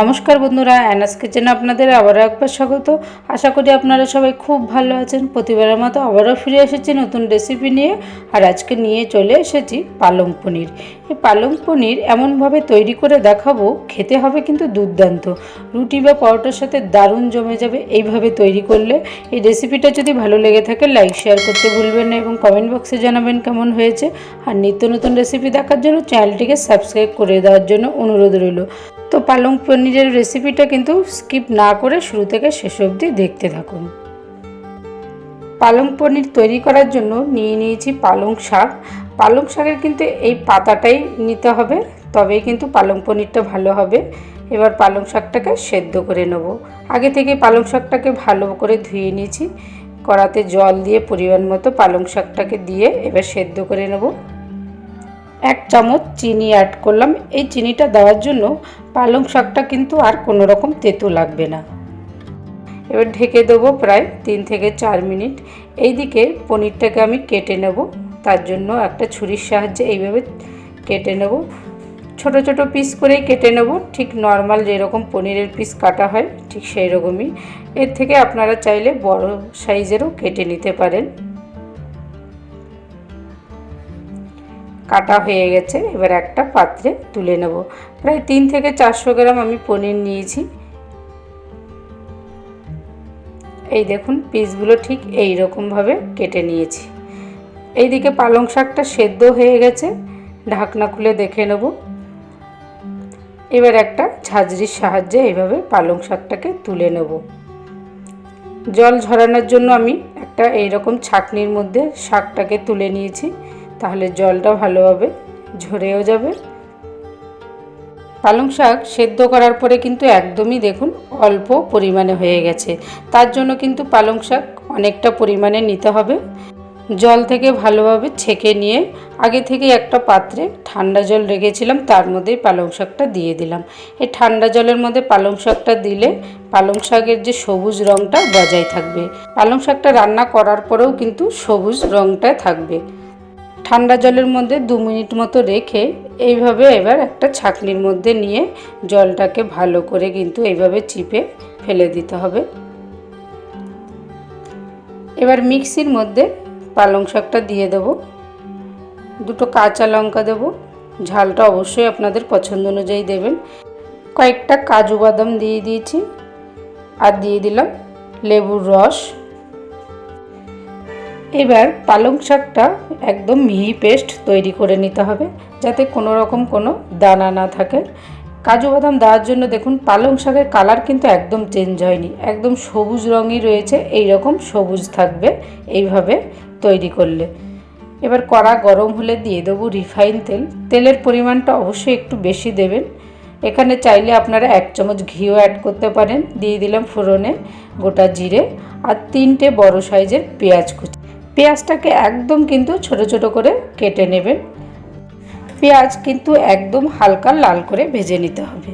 নমস্কার বন্ধুরা অ্যানাস কিচেনে আপনাদের আবারও একবার স্বাগত। আশা করি আপনারা সবাই খুব ভালো আছেন। প্রতিবারের মতো আবারও ফিরে এসেছি নতুন রেসিপি নিয়ে। আর আজকে নিয়ে চলে এসেছি পালং পনির। এই পালং পনির এমনভাবে তৈরি করে দেখাবো, খেতে হবে কিন্তু দুর্দান্ত। রুটি বা পরোটার সাথে দারুণ জমে যাবে এইভাবে তৈরি করলে। এই রেসিপিটা যদি ভালো লেগে থাকে লাইক শেয়ার করতে ভুলবেন না এবং কমেন্ট বক্সে জানাবেন কেমন হয়েছে। আর নিত্য নতুন রেসিপি দেখার জন্য চ্যানেলটিকে সাবস্ক্রাইব করে দেওয়ার জন্য অনুরোধ রইল। তো পালং পনিরের রেসিপিটা কিন্তু স্কিপ না করে শুরু থেকে শেষ অবধি দেখতে থাকুন। পালং পনির তৈরি করার জন্য নিয়ে নিয়েছি পালং শাক। পালং শাকের কিন্তু এই পাতাটাই নিতে হবে, তবেই কিন্তু পালং পনিরটা ভালো হবে। এবার পালং শাকটাকে সেদ্ধ করে নেব। আগে থেকে পালং শাকটাকে ভালো করে ধুয়ে নিয়েছি। কড়াতে জল দিয়ে পরিমাণ মতো পালং শাকটাকে দিয়ে এবার সেদ্ধ করে নেব। এক চামচ চিনি অ্যাড করলাম। এই চিনিটা দেওয়ার জন্য পালং শাকটা কিন্তু আর কোনো রকম তেতো লাগবে না। এবার ঢেকে দেবো প্রায় তিন থেকে চার মিনিট। এইদিকে পনিরটাকে আমি কেটে নেব। তার জন্য একটা ছুরির সাহায্যে এইভাবে কেটে নেব। ছোট ছোট পিস করেই কেটে নেব। ঠিক নর্মাল যেরকম পনিরের পিস কাটা হয়, ঠিক সেই রকমই এর থেকে আপনারা চাইলে বড় সাইজেরও কেটে নিতে পারেন। কাটা হয়ে গেছে, এবার একটা পাত্রে তুলে নেব। প্রায় তিন থেকে চারশো গ্রাম আমি পনির নিয়েছি। এই দেখুন, পিসগুলো ঠিক এই রকমভাবে কেটে নিয়েছি। এইদিকে পালং শাকটা সেদ্ধ হয়ে গেছে, ঢাকনা খুলে দেখে নেব। এবার একটা ঝাঁঝরির সাহায্যে এইভাবে পালং শাকটাকে তুলে নেব। জল ঝরানোর জন্য আমি একটা এইরকম ছাকনির মধ্যে শাকটাকে তুলে নিয়েছি। তাহলে জলটা ভালোভাবে ঝরেও যাবে। পালং শাক সেদ্ধ করার পরে কিন্তু একদমই দেখুন অল্প পরিমাণে হয়ে গেছে। তার জন্য কিন্তু পালং শাক অনেকটা পরিমাণে নিতে হবে। জল থেকে ভালোভাবে ছেঁকে নিয়ে আগে থেকে একটা পাত্রে ঠান্ডা জল রেখেছিলাম, তার মধ্যেই পালং শাকটা দিয়ে দিলাম। এই ঠান্ডা জলের মধ্যে পালং শাকটা দিলে পালং শাকের যে সবুজ রঙটা বজায় থাকবে। পালং শাকটা রান্না করার পরেও কিন্তু সবুজ রঙটা থাকবে। ঠান্ডা জলের মধ্যে দু মিনিট মতো রেখে এইভাবে এবার একটা ছাঁকনির মধ্যে নিয়ে জলটাকে ভালো করে কিন্তু এইভাবে চিপে ফেলে দিতে হবে। এবার মিক্সির মধ্যে পালং শাকটা দিয়ে দেব। দুটো কাঁচা লঙ্কা দেব। ঝালটা অবশ্যই আপনাদের পছন্দ অনুযায়ী দেবেন। কয়েকটা কাজু বাদাম দিয়ে দিয়েছি। আর দিয়ে দিলাম লেবুর রস। এবার পালং শাকটা একদম মিহি পেস্ট তৈরি করে নিতে হবে, যাতে কোনো রকম কোনো দানা না থাকে। কাজু বাদাম দেওয়ার জন্য দেখুন, পালং শাকের কালার কিন্তু একদম চেঞ্জ হয়নি, একদম সবুজ রঙই রয়েছে এই রকম সবুজ থাকবে এইভাবে তৈরি করলে। এবার কড়া গরম হলে দিয়ে দেবো রিফাইন তেল, তেলের পরিমাণটা অবশ্যই একটু বেশি দেবেন। এখানে চাইলে আপনারা এক চামচ ঘিও অ্যাড করতে পারেন, দিয়ে দিলাম ফোড়নে গোটা জিরে আর তিনটে বড় সাইজের পেঁয়াজ কুচি। পেঁয়াজটাকে একদম কিন্তু ছোট ছোট করে কেটে নেবেন। পেঁয়াজ কিন্তু একদম হালকা লাল করে ভেজে নিতে হবে।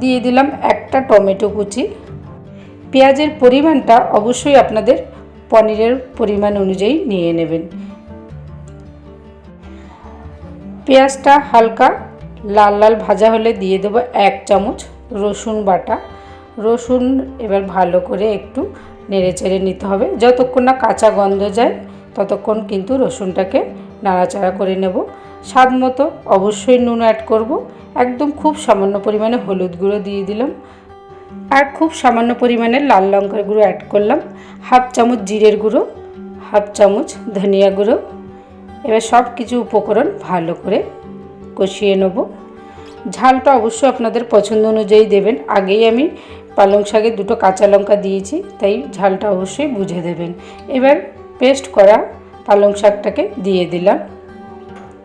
দিয়ে দিলাম একটা টমেটো কুচি। পেঁয়াজের পরিমাণটা অবশ্যই আপনাদের পনিরের পরিমাণ অনুযায়ী নিয়ে নেবেন। পেঁয়াজটা হালকা লাল লাল ভাজা হলে দিয়ে দেবো এক চামচ রসুন বাটা। রসুন এবার ভালো করে একটু নেড়ে চেড়ে নিতে হবে। যতক্ষণ না কাঁচা গন্ধ যায়, ততক্ষণ কিন্তু রসুনটাকে নাড়াচাড়া করে নেব। স্বাদ মতো অবশ্যই নুন অ্যাড করব। একদম খুব সামান্য পরিমাণে হলুদ গুঁড়ো দিয়ে দিলাম। আর খুব সামান্য পরিমাণে লাল লঙ্কার গুঁড়ো অ্যাড করলাম। হাফ চামচ জিরের গুঁড়ো, হাফ চামচ ধনিয়া গুঁড়ো। এবার সব কিছু উপকরণ ভালো করে কষিয়ে নেব। ঝালটা অবশ্যই আপনাদের পছন্দ অনুযায়ী দেবেন। আগেই আমি পালং শাকে দুটো কাঁচা লঙ্কা দিয়েছি, তাই ঝালটা অবশ্যই বুঝে দেবেন। এবার পেস্ট করা পালং শাকটাকে দিয়ে দিলাম।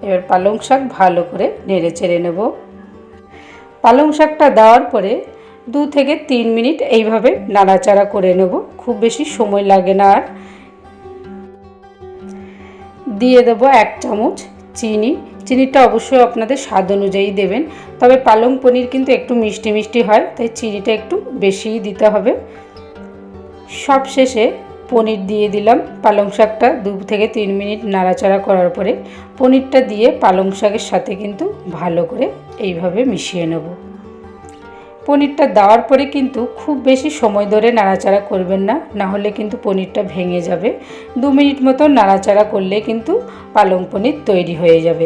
এবার পালং শাক ভালো করে নেড়ে চেড়ে নেব। পালং শাকটা দেওয়ার পরে দু থেকে তিন মিনিট এইভাবে নাড়াচাড়া করে নেব। খুব বেশি সময় লাগে না আর। দিয়ে দেবো এক চামচ চিনি চিনিটা অবশ্যই আপনাদের স্বাদ অনুযায়ী দেবেন। তবে পালং পনির কিন্তু একটু মিষ্টি মিষ্টি হয়, তাই চিনিটা একটু বেশিই দিতে হবে। সব শেষে পনির দিয়ে দিলাম পালং শাকটা দু থেকে তিন মিনিট নাড়াচাড়া করার পরে। পনিরটা দিয়ে পালং শাকের সাথে কিন্তু ভালো করে এইভাবে মিশিয়ে নেব। পনিরটা দেওয়ার পরে কিন্তু খুব বেশি সময় ধরে নাড়াচাড়া করবেন না না হলে কিন্তু পনিরটা ভেঙে যাবে। দু মিনিট মতো নাড়াচাড়া করলে কিন্তু পালং পনির তৈরি হয়ে যাবে।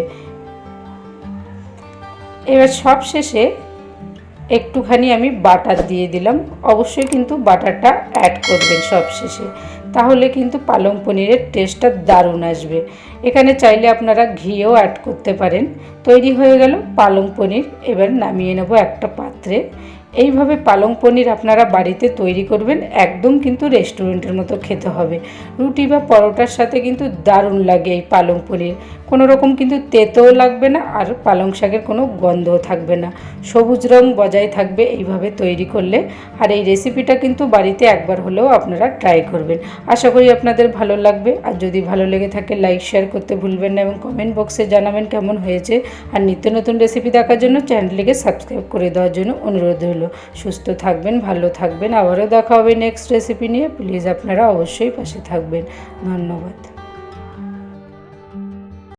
এবার সব শেষে একটুখানি আমি বাটার দিয়ে দিলাম। অবশ্যই কিন্তু বাটারটা অ্যাড করবেন সব শেষে। তাহলে কিন্তু পালং পনিরের টেস্টটা দারুণ আসবে। এখানে চাইলে আপনারা ঘিও অ্যাড করতে পারেন। তৈরি হয়ে গেল পালং পনির। এবার নামিয়ে নেব একটা পাত্রে। এইভাবে পালং পনির আপনারা বাড়িতে তৈরি করবেন, একদম কিন্তু রেস্টুরেন্টের মতো খেতে হবে। রুটি বা পরোটার সাথে কিন্তু দারুণ লাগে এই পালং পনির। কোনো রকম কিন্তু তেতেও লাগবে না আর পালং শাকের কোনো গন্ধও থাকবে না। সবুজ রং বজায় থাকবে এইভাবে তৈরি করলে। আর এই রেসিপিটা কিন্তু বাড়িতে একবার হলেও আপনারা ট্রাই করবেন। আশা করি আপনাদের ভালো লাগবে। আর যদি ভালো লেগে থাকে, লাইক, শেয়ার করতে ভুলবেন না এবং কমেন্ট বক্সে জানাবেন কেমন হয়েছে। আর নিত্য নতুন রেসিপি দেখার জন্য চ্যানেলটিকে সাবস্ক্রাইব করে দেওয়ার জন্য অনুরোধ হলো সুস্থ থাকবেন, ভালো থাকবেন। আবারও দেখা হবে নেক্সট রেসিপি নিয়ে। প্লিজ আপনারা অবশ্যই পাশে থাকবেন। ধন্যবাদ।